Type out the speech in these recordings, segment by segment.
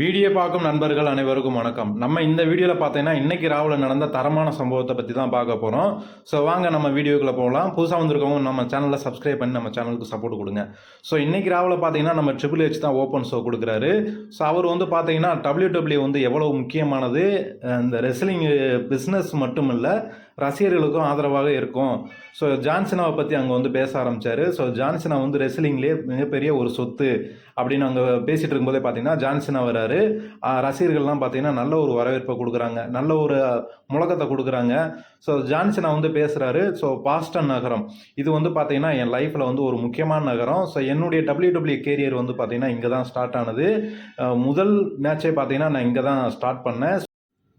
Video பார்க்கும் நண்பர்கள் அனைவருக்கும் வணக்கம். நம்ம இந்த வீடியோவில் பார்த்தீங்கன்னா இன்னைக்கு ராவில் நடந்த தரமான சம்பவத்தை பற்றி தான் பார்க்க போகிறோம் ஸோ வாங்க நம்ம வீடியோக்குள்ளே போகலாம். புதுசாக வந்திருக்கவங்க நம்ம சேனலில் சப்ஸ்கிரைப் பண்ணி நம்ம சேனலுக்கு சப்போர்ட் கொடுங்க. ஸோ இன்றைக்கி ராவில் பார்த்தீங்கன்னா நம்ம ட்ரிபிள் ஹெச் தான் ஓப்பன் ஷோ கொடுக்குறாரு. ஸோ அவர் வந்து பார்த்தீங்கன்னா டபிள்யூ வந்து எவ்வளோ முக்கியமானது இந்த ரெஸ்லிங் பிஸ்னஸ் மட்டும் இல்லை ரசிகர்களுக்கும் ஆதரவாக இருக்கும். ஸோ ஜான்சனாவை பற்றி அங்கே வந்து பேச ஆரம்பித்தார் ஸோ ஜான்சனா வந்து ரெஸ்லிங்லேயே மிகப்பெரிய ஒரு சொத்து அப்படின்னு அங்கே பேசிகிட்டு இருக்கும்போதே பார்த்தீங்கன்னா ஜான்சனா வராரு. ரசிகர்கள்லாம் பார்த்தீங்கன்னா நல்ல ஒரு வரவேற்பை கொடுக்குறாங்க. நல்ல ஒரு முழக்கத்தை கொடுக்குறாங்க. ஸோ ஜான்சனா வந்து பேசுகிறாரு ஸோ பாஸ்டன் நகரம். இது வந்து பார்த்தீங்கன்னா என் லைஃப்பில் வந்து ஒரு முக்கியமான நகரம். ஸோ என்னுடைய டபிள்யூ டபிள்யூ கேரியர் வந்து பார்த்தீங்கன்னா இங்கே தான் ஸ்டார்ட் ஆனது முதல் மேட்சே பார்த்தீங்கன்னா நான் இங்கே தான் ஸ்டார்ட் பண்ணேன்.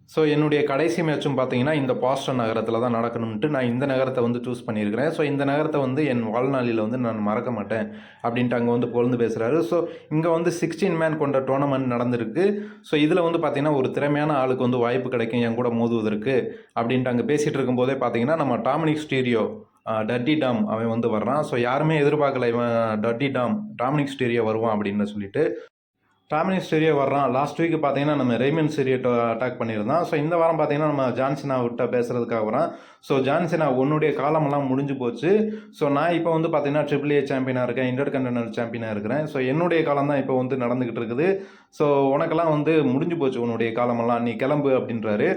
ஸோ என்னுடைய கடைசி மேட்சும் பார்த்தீங்கன்னா இந்த பாஸ்டன் நகரத்தில் தான் நடக்கணும்ட்டு நான் இந்த நகரத்தை வந்து சூஸ் பண்ணியிருக்கிறேன். ஸோ இந்த நகரத்தை வந்து என் வாழ்நாளில் வந்து நான் மறக்க மாட்டேன் அப்படின்ட்டு அங்கே வந்து பொழுது பேசுகிறாரு ஸோ இங்கே வந்து சிக்ஸ்டீன் மேன் கொண்ட டோர்னமெண்ட் நடந்திருக்கு. ஸோ இதில் வந்து பார்த்தீங்கன்னா ஒரு திறமையான ஆளுக்கு வந்து வாய்ப்பு கிடைக்கும் என் கூட மோதுவதற்கு அப்படின்ட்டு அங்கே பேசிகிட்டு இருக்கும்போதே பார்த்தீங்கன்னா நம்ம டாமினிக் ஸ்டீரியோ டட்டி டாம் அவன் வந்து வர்றான். ஸோ யாருமே எதிர்பார்க்கல இவன் டட்டி டாம் டாமினிக் ஸ்டீரியோ வருவான் அப்படின்னு சொல்லிட்டு டாமினிக் ஸ்டெரியோ வர்றோம் லாஸ்ட் வீக் பார்த்தீங்கன்னா நம்ம ரெய்மன் ஸ்டெரியோ அட்டாக் பண்ணியிருந்தோம் ஸோ இந்த வாரம் பார்த்தீங்கன்னா நம்ம ஜான்சினா விட்ட பேசுகிறதுக்காக வரான் ஸோ ஜான்சினா உன்னுடைய காலமெல்லாம் முடிஞ்சு போச்சு. ஸோ நான் இப்போ வந்து பார்த்தீங்கன்னா ட்ரிபிள் ஏ சாம்பியனாக இருக்கேன் இன்டர் கண்டனல் சாம்பியனாக இருக்கிறேன். ஸோ என்னுடைய காலம் தான் இப்போ வந்து நடந்துக்கிட்டு இருக்குது. ஸோ உனக்கெல்லாம் வந்து முடிஞ்சு போச்சு உன்னுடைய காலமெல்லாம். நீ கிளம்பு அப்படின்றாரு.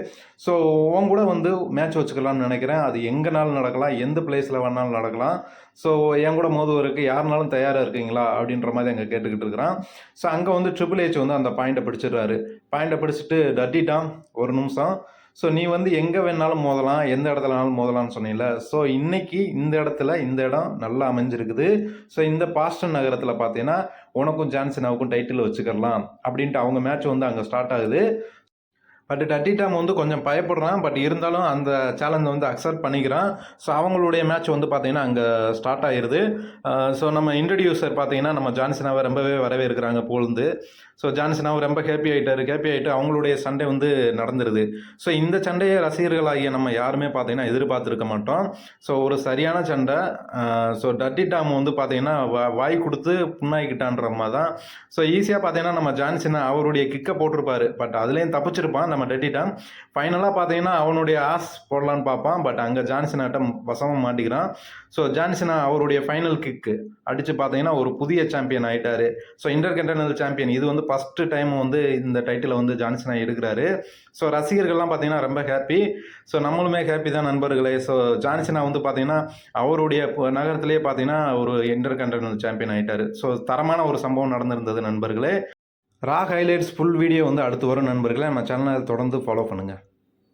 ஸோ உன் கூட வந்து மேட்ச் வச்சுக்கலாம்னு நினைக்கிறேன். அது எங்கேனாலும் நடக்கலாம் எந்த பிளேஸில் வேணாலும் நடக்கலாம். ஸோ என் கூட மோதுவருக்கு யாருனாலும் தயாராக இருக்கீங்களா அப்படின்ற மாதிரி அங்கே கேட்டுக்கிட்டு இருக்கிறான். ஸோ அங்கே வந்து ட்ரிபிள் ஹெச் வந்து அந்த பாயிண்ட்டை பிடிச்சிடுறாரு. பாயிண்ட்டை பிடிச்சிட்டு தட்டிட்டான் ஒரு நிமிஷம். ஸோ நீ வந்து எங்கே வேணாலும் மோதலாம் எந்த இடத்துலனாலும் மோதலாம்னு சொன்னீங்கல்ல ஸோ இன்னைக்கு இந்த இடத்துல இந்த இடம் நல்லா அமைஞ்சிருக்குது. ஸோ இந்த பாஸ்டன் நகரத்தில் பார்த்தீங்கன்னா உனக்கும் ஜான்சனாவுக்கும் டைட்டில் வச்சுக்கலாம் அப்படின்ட்டு அவங்க மேட்ச் வந்து அங்கே ஸ்டார்ட் ஆகுது. பட் டட்டி டாம் வந்து கொஞ்சம் பயப்படுறான். பட் இருந்தாலும் அந்த சேலஞ்சை வந்து அக்செப்ட் பண்ணிக்கிறான். ஸோ அவங்களுடைய மேட்ச் வந்து பார்த்தீங்கன்னா அங்கே ஸ்டார்ட் ஆயிடுது ஸோ நம்ம இன்ட்ரடியூசர் பார்த்தீங்கன்னா நம்ம ஜான்சனாவை ரொம்பவே வரவேற்கிறாங்க போலந்து ஸோ ஜான்சனாவை ரொம்ப ஹேப்பி ஆகிட்டாரு ஹேப்பி ஆகிட்டு அவங்களுடைய சண்டை வந்து நடந்துருது. ஸோ இந்த சண்டையை ரசிகர்களாகிய நம்ம யாருமே பார்த்தீங்கன்னா எதிர்பார்த்துருக்க மாட்டோம். ஸோ ஒரு சரியான சண்டை. ஸோ டட்டி டாம் வந்து பார்த்தீங்கன்னா வா- வாய் கொடுத்து புண்ணாக்கிட்டான்ற மாதிரி தான் ஸோ ஈஸியாக பார்த்தீங்கன்னா நம்ம ஜான்சனா அவருடைய கிக்கை போட்டிருப்பாரு. பட் அதுலேயும் தப்பிச்சிருப்பான். நம்ம டட்டி ஃபைனலாக பார்த்தீங்கன்னா அவனுடைய ஆஸ் போடலான்னு பார்ப்பான். பட் அங்கே ஜான்சனாட்ட வசமாக மாட்டிக்கிறான். ஸோ ஜான்சனா அவருடைய ஃபைனல் கிக்கு அடித்து பார்த்தீங்கன்னா ஒரு புதிய சாம்பியன் ஆகிட்டார் ஸோ இன்டர் கண்டனல் சாம்பியன் இது வந்து ஃபஸ்ட்டு டைம் வந்து இந்த டைட்டிலை வந்து ஜான்சனா எடுக்கிறாரு. ஸோ ரசிகர்கள்லாம் பார்த்தீங்கன்னா ரொம்ப ஹாப்பி ஸோ நம்மளுமே ஹாப்பி தான் நண்பர்களே. ஸோ ஜான்சனா வந்து பார்த்தீங்கன்னா அவருடைய நகரத்திலே பார்த்தீங்கன்னா ஒரு இன்டர் கண்டனல் சாம்பியன் ஆகிட்டார் ஸோ தரமான ஒரு சம்பவம் நடந்திருந்தது நண்பர்களே. ரா ஹைலைட்ஸ் ஃபுல் வீடியோ வந்து அடுத்து வரும் நண்பர்களே. நம்ம சேனலை தொடர்ந்து ஃபாலோ பண்ணுங்கள்